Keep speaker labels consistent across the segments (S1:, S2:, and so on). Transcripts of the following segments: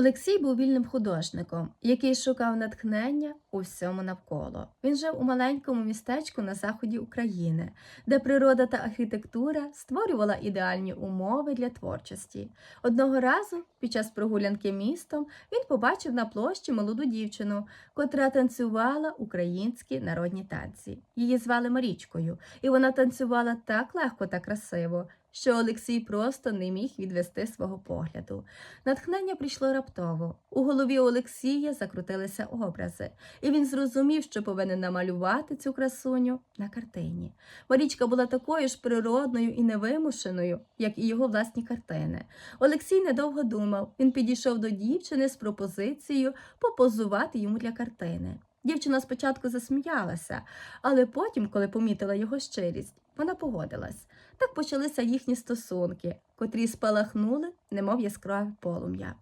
S1: Олексій був вільним художником, який шукав натхнення у всьому навколо. Він жив у маленькому містечку на заході України, де природа та архітектура створювала ідеальні умови для творчості. Одного разу, під час прогулянки містом, він побачив на площі молоду дівчину, котра танцювала українські народні танці. Її звали Марічкою, і вона танцювала так легко та красиво, що Олексій просто не міг відвести свого погляду. Натхнення прийшло раптово. У голові Олексія закрутилися образи, і він зрозумів, що повинен намалювати цю красуню на картині. Марічка була такою ж природною і невимушеною, як і його власні картини. Олексій недовго думав. Він підійшов до дівчини з пропозицією попозувати йому для картини. Дівчина спочатку засміялася, але потім, коли помітила його щирість, вона погодилась. Так почалися їхні стосунки, котрі спалахнули, немов яскраве полум'я.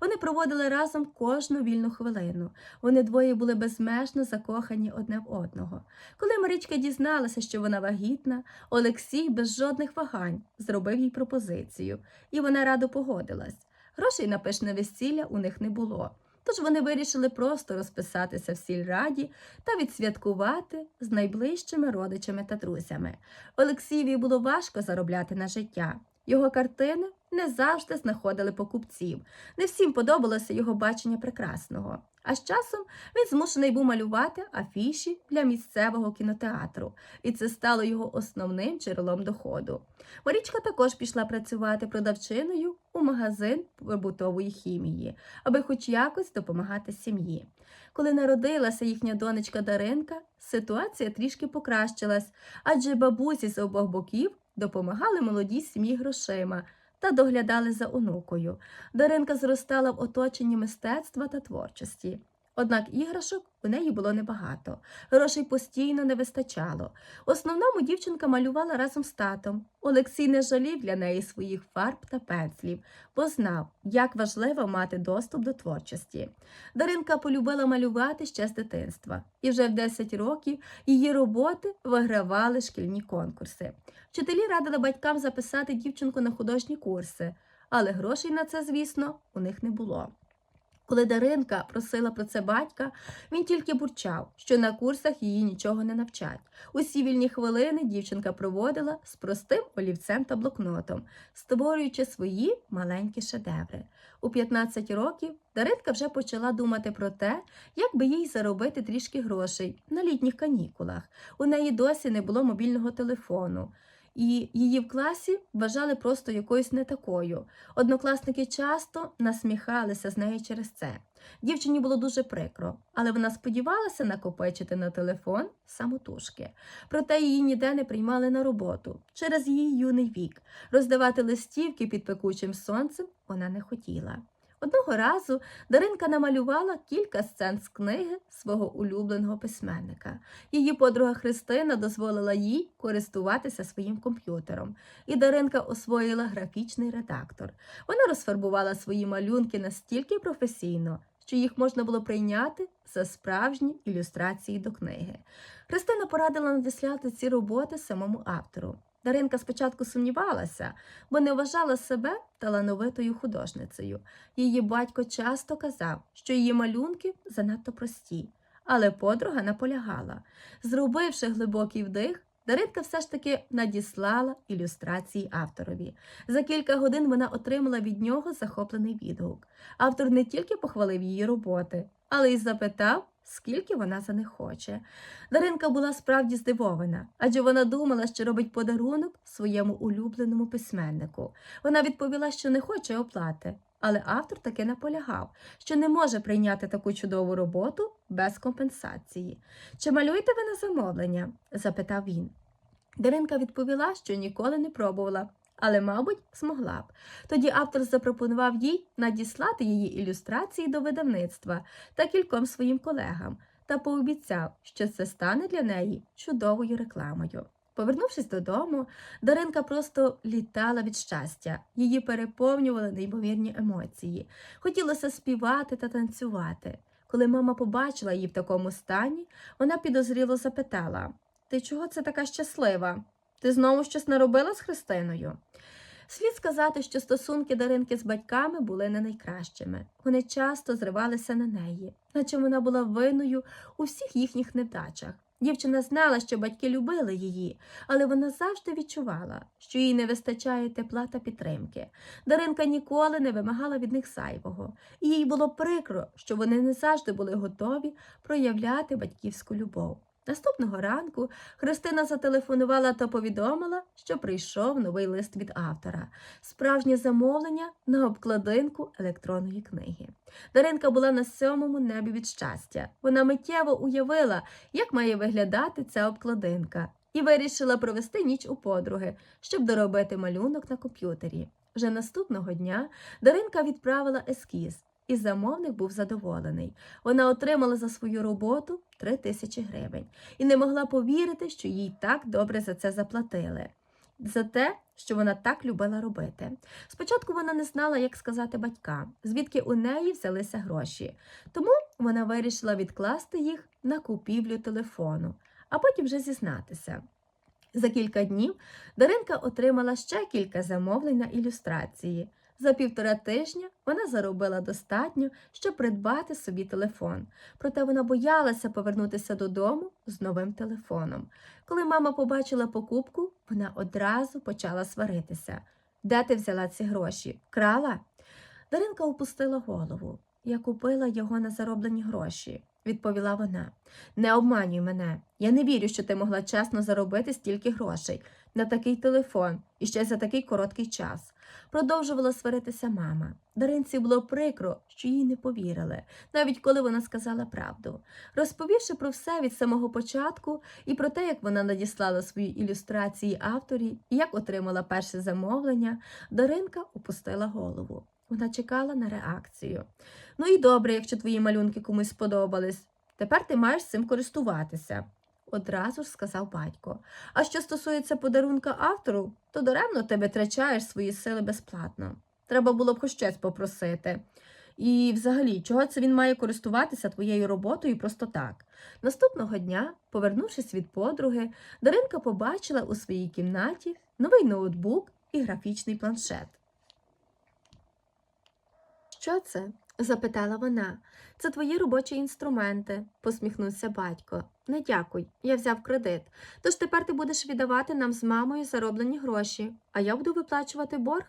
S1: Вони проводили разом кожну вільну хвилину. Вони двоє були безмежно закохані одне в одного. Коли Марічка дізналася, що вона вагітна, Олексій без жодних вагань зробив їй пропозицію, і вона радо погодилась. Грошей на пишне весілля у них не було. Тож вони вирішили просто розписатися в сільраді та відсвяткувати з найближчими родичами та друзями. Олексієві було важко заробляти на життя. Його картини не завжди знаходили покупців. Не всім подобалося його бачення прекрасного. А з часом він змушений був малювати афіші для місцевого кінотеатру, і це стало його основним джерелом доходу. Марічка також пішла працювати продавчиною у магазин побутової хімії, аби хоч якось допомагати сім'ї. Коли народилася їхня донечка Даринка, ситуація трішки покращилась, адже бабусі з обох боків допомагали молодій сім'ї грошима та доглядали за онукою. Даринка зростала в оточенні мистецтва та творчості. Однак іграшок у неї було небагато, грошей постійно не вистачало. В основному дівчинка малювала разом з татом. Олексій не жалів для неї своїх фарб та пензлів, бо знав, як важливо мати доступ до творчості. Даринка полюбила малювати ще з дитинства, і вже в 10 років її роботи вигравали шкільні конкурси. Вчителі радили батькам записати дівчинку на художні курси, але грошей на це, звісно, у них не було. Коли Даринка просила про це батька, він тільки бурчав, що на курсах її нічого не навчать. Усі вільні хвилини дівчинка проводила з простим олівцем та блокнотом, створюючи свої маленькі шедеври. У 15 років Даринка вже почала думати про те, як би їй заробити трішки грошей на літніх канікулах. У неї досі не було мобільного телефону. І її в класі вважали просто якоюсь не такою. Однокласники часто насміхалися з нею через це. Дівчині було дуже прикро, але вона сподівалася накопичити на телефон самотужки. Проте її ніде не приймали на роботу через її юний вік. Роздавати листівки під пекучим сонцем вона не хотіла. Одного разу Даринка намалювала кілька сцен з книги свого улюбленого письменника. Її подруга Христина дозволила їй користуватися своїм комп'ютером, і Даринка освоїла графічний редактор. Вона розфарбувала свої малюнки настільки професійно, що їх можна було прийняти за справжні ілюстрації до книги. Христина порадила надіслати ці роботи самому автору. Даринка спочатку сумнівалася, бо не вважала себе талановитою художницею. Її батько часто казав, що її малюнки занадто прості, але подруга наполягала. Зробивши глибокий вдих, Даринка все ж таки надіслала ілюстрації авторові. За кілька годин вона отримала від нього захоплений відгук. Автор не тільки похвалив її роботи, але й запитав, скільки вона за них хоче. Даринка була справді здивована, адже вона думала, що робить подарунок своєму улюбленому письменнику. Вона відповіла, що не хоче оплати, але автор таки наполягав, що не може прийняти таку чудову роботу без компенсації. Чи малюєте ви на замовлення? запитав він. Даринка відповіла, що ніколи не пробувала. Але, мабуть, змогла б. Тоді автор запропонував їй надіслати її ілюстрації до видавництва та кільком своїм колегам та пообіцяв, що це стане для неї чудовою рекламою. Повернувшись додому, Даринка просто літала від щастя. Її переповнювали неймовірні емоції. Хотілося співати та танцювати. Коли мама побачила її в такому стані, вона підозріло запитала: Ти чого це така щаслива? Ти знову щось наробила з Христиною? Слід сказати, що стосунки Даринки з батьками були не найкращими. Вони часто зривалися на неї, наче вона була винною у всіх їхніх невдачах. Дівчина знала, що батьки любили її, але вона завжди відчувала, що їй не вистачає тепла та підтримки. Даринка ніколи не вимагала від них зайвого, і їй було прикро, що вони не завжди були готові проявляти батьківську любов. Наступного ранку Христина зателефонувала та повідомила, що прийшов новий лист від автора справжнє замовлення на обкладинку електронної книги. Даринка була на сьомому небі від щастя. Вона миттєво уявила, як має виглядати ця обкладинка, і вирішила провести ніч у подруги, щоб доробити малюнок на комп'ютері. Вже наступного дня Даринка відправила ескіз, і замовник був задоволений. Вона отримала за свою роботу три тисячі гривень і не могла повірити, що їй так добре за це заплатили. За те, що вона так любила робити. Спочатку вона не знала, як сказати батькам, звідки у неї взялися гроші, тому вона вирішила відкласти їх на купівлю телефону, а потім вже зізнатися. За кілька днів Даринка отримала ще кілька замовлень на ілюстрації. За півтора тижня вона заробила достатньо, щоб придбати собі телефон. Проте вона боялася повернутися додому з новим телефоном. Коли мама побачила покупку, вона одразу почала сваритися. Де ти взяла ці гроші? Крала? Даринка опустила голову. Я купила його на зароблені гроші, відповіла вона. Не обманюй мене. Я не вірю, що ти могла чесно заробити стільки грошей на такий телефон і ще за такий короткий час. Продовжувала сваритися мама. Даринці було прикро, що їй не повірили, навіть коли вона сказала правду. Розповівши про все від самого початку і про те, як вона надіслала свої ілюстрації авторі і як отримала перше замовлення, Даринка опустила голову. Вона чекала на реакцію. Ну і добре, якщо твої малюнки комусь сподобались. Тепер ти маєш цим користуватися, одразу ж сказав батько. А що стосується подарунка автору, то даремно ти витрачаєш свої сили безплатно. Треба було б хоч щось попросити. І взагалі, чого це він має користуватися твоєю роботою просто так? Наступного дня, повернувшись від подруги, Даринка побачила у своїй кімнаті новий ноутбук і графічний планшет. Що це? Запитала вона. Це твої робочі інструменти, посміхнувся батько. Не дякуй, я взяв кредит. Тож тепер ти будеш віддавати нам з мамою зароблені гроші, а я буду виплачувати борг.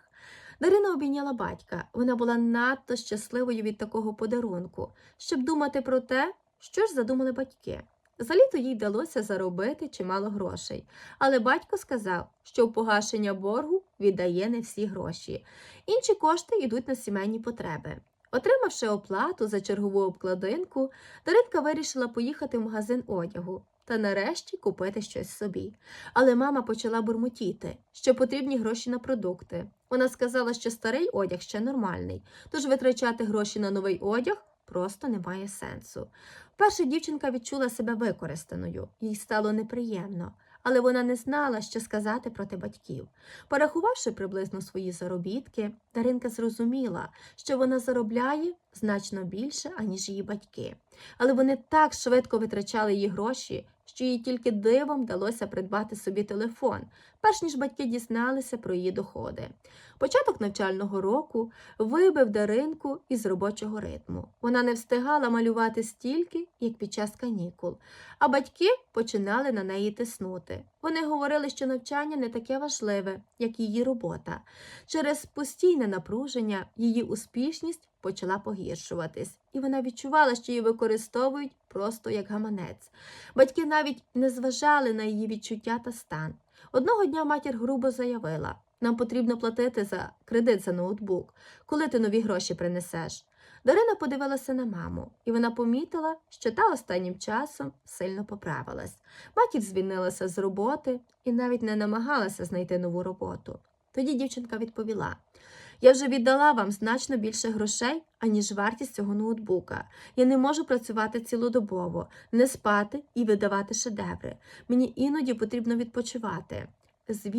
S1: Дарина обійняла батька. Вона була надто щасливою від такого подарунку, щоб думати про те, що ж задумали батьки. За літо їй вдалося заробити чимало грошей, але батько сказав, що в погашення боргу віддає не всі гроші. Інші кошти йдуть на сімейні потреби. Отримавши оплату за чергову обкладинку, Даринка вирішила поїхати в магазин одягу та нарешті купити щось собі. Але мама почала бурмотіти, що потрібні гроші на продукти. Вона сказала, що старий одяг ще нормальний, тож витрачати гроші на новий одяг просто немає сенсу. Вперше дівчинка відчула себе використаною, їй стало неприємно, але вона не знала, що сказати проти батьків. Порахувавши приблизно свої заробітки, Даринка зрозуміла, що вона заробляє значно більше, аніж її батьки. Але вони так швидко витрачали її гроші, що їй тільки дивом вдалося придбати собі телефон, перш ніж батьки дізналися про її доходи. Початок навчального року вибив Даринку із робочого ритму. Вона не встигала малювати стільки, як під час канікул, а батьки починали на неї тиснути. Вони говорили, що навчання не таке важливе, як її робота. Через постійне напруження її успішність почала погіршуватись, і вона відчувала, що її використовують просто як гаманець. Батьки навіть не зважали на її відчуття та стан. Одного дня матір грубо заявила: нам потрібно платити за кредит за ноутбук, коли ти нові гроші принесеш. Дарина подивилася на маму, і вона помітила, що та останнім часом сильно поправилась. Матір звільнилася з роботи і навіть не намагалася знайти нову роботу. Тоді дівчинка відповіла: Я вже віддала вам значно більше грошей, аніж вартість цього ноутбука. Я не можу працювати цілодобово, не спати і видавати шедеври. Мені іноді потрібно відпочивати. З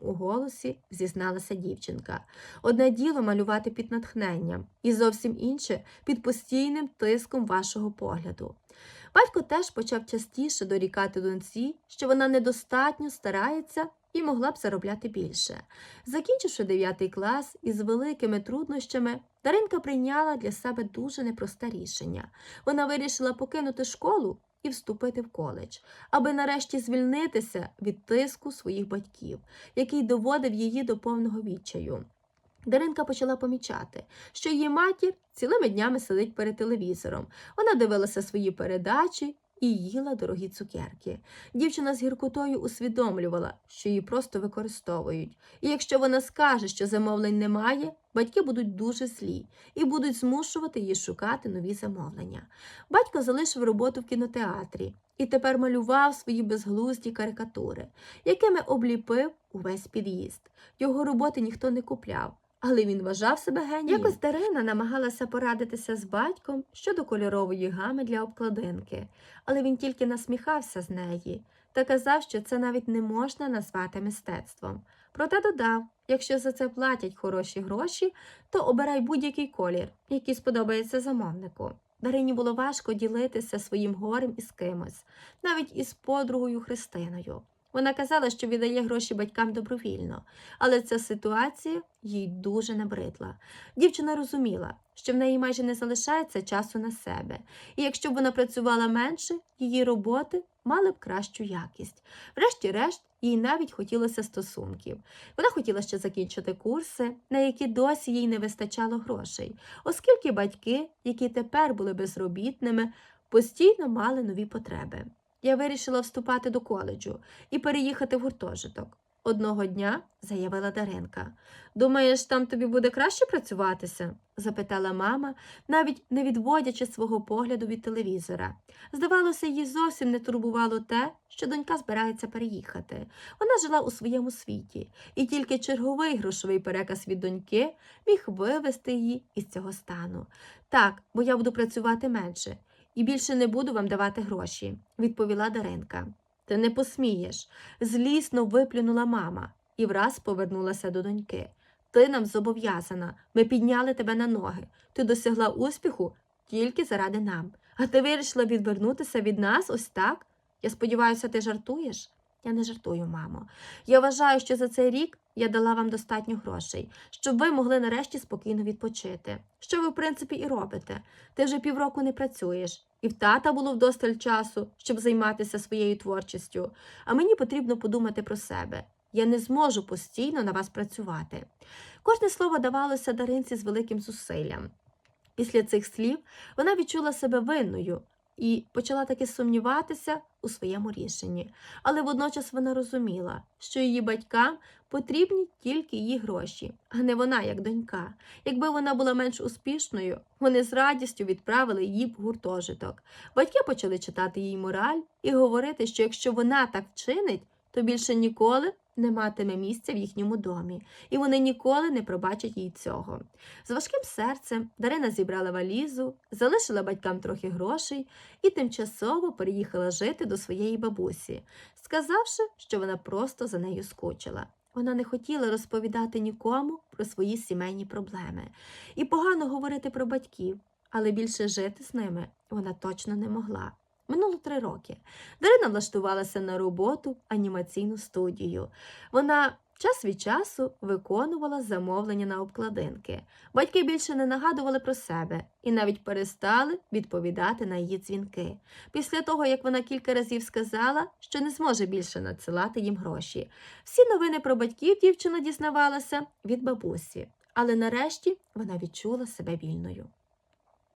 S1: у голосі зізналася дівчинка. Одне діло малювати під натхненням, і зовсім інше під постійним тиском вашого погляду. Батько теж почав частіше дорікати доньці, що вона недостатньо старається і могла б заробляти більше. Закінчивши 9 клас із великими труднощами, Даринка прийняла для себе дуже непросте рішення. Вона вирішила покинути школу і вступити в коледж, аби нарешті звільнитися від тиску своїх батьків, який доводив її до повного відчаю. Даринка почала помічати, що її матір цілими днями сидить перед телевізором. Вона дивилася свої передачі і їла дорогі цукерки. Дівчина з гіркотою усвідомлювала, що її просто використовують. І якщо вона скаже, що замовлень немає, батьки будуть дуже злі і будуть змушувати її шукати нові замовлення. Батько залишив роботу в кінотеатрі і тепер малював свої безглузді карикатури, якими обліпив увесь під'їзд. Його роботи ніхто не купляв. Але він вважав себе генієм. Якось Дарина намагалася порадитися з батьком щодо кольорової гами для обкладинки, але він тільки насміхався з неї та казав, що це навіть не можна назвати мистецтвом. Проте додав, якщо за це платять хороші гроші, то обирай будь-який колір, який сподобається замовнику. Дарині було важко ділитися своїм горем із кимось, навіть із подругою Христиною. Вона казала, що віддає гроші батькам добровільно, але ця ситуація їй дуже набридла. Дівчина розуміла, що в неї майже не залишається часу на себе, і якщо б вона працювала менше, її роботи мали б кращу якість. Врешті-решт, їй навіть хотілося стосунків. Вона хотіла ще закінчити курси, на які досі їй не вистачало грошей, оскільки батьки, які тепер були безробітними, постійно мали нові потреби. Я вирішила вступати до коледжу і переїхати в гуртожиток. Одного дня заявила Даринка. Думаєш, там тобі буде краще працюватися? запитала мама, навіть не відводячи свого погляду від телевізора. Здавалося, їй зовсім не турбувало те, що донька збирається переїхати. Вона жила у своєму світі, і тільки черговий грошовий переказ від доньки міг вивести її із цього стану. Так, бо я буду працювати менше і більше не буду вам давати гроші, відповіла Даринка. Ти не посмієш, злісно виплюнула мама і враз повернулася до доньки. Ти нам зобов'язана, ми підняли тебе на ноги. Ти досягла успіху тільки заради нам. А ти вирішила відвернутися від нас ось так? Я сподіваюся, ти жартуєш? Я не жартую, мамо. Я вважаю, що за цей рік я дала вам достатньо грошей, щоб ви могли нарешті спокійно відпочити. Що ви, в принципі, і робите. Ти вже півроку не працюєш, і в тата було вдосталь часу, щоб займатися своєю творчістю, а мені потрібно подумати про себе. Я не зможу постійно на вас працювати. Кожне слово давалося Даринці з великим зусиллям. Після цих слів вона відчула себе винною і почала таки сумніватися у своєму рішенні. Але водночас вона розуміла, що її батькам потрібні тільки її гроші, а не вона як донька. Якби вона була менш успішною, вони з радістю відправили її в гуртожиток. Батьки почали читати їй мораль і говорити, що якщо вона так вчинить, то більше ніколи не матиме місця в їхньому домі, і вони ніколи не пробачать їй цього. З важким серцем Дарина зібрала валізу, залишила батькам трохи грошей і тимчасово переїхала жити до своєї бабусі, сказавши, що вона просто за нею скучила. Вона не хотіла розповідати нікому про свої сімейні проблеми і погано говорити про батьків, але більше жити з ними вона точно не могла. Минуло три роки. Дарина влаштувалася на роботу анімаційну студію. Вона час від часу виконувала замовлення на обкладинки. Батьки більше не нагадували про себе і навіть перестали відповідати на її дзвінки. Після того, як вона кілька разів сказала, що не зможе більше надсилати їм гроші. Всі новини про батьків дівчина дізнавалася від бабусі, але нарешті вона відчула себе вільною.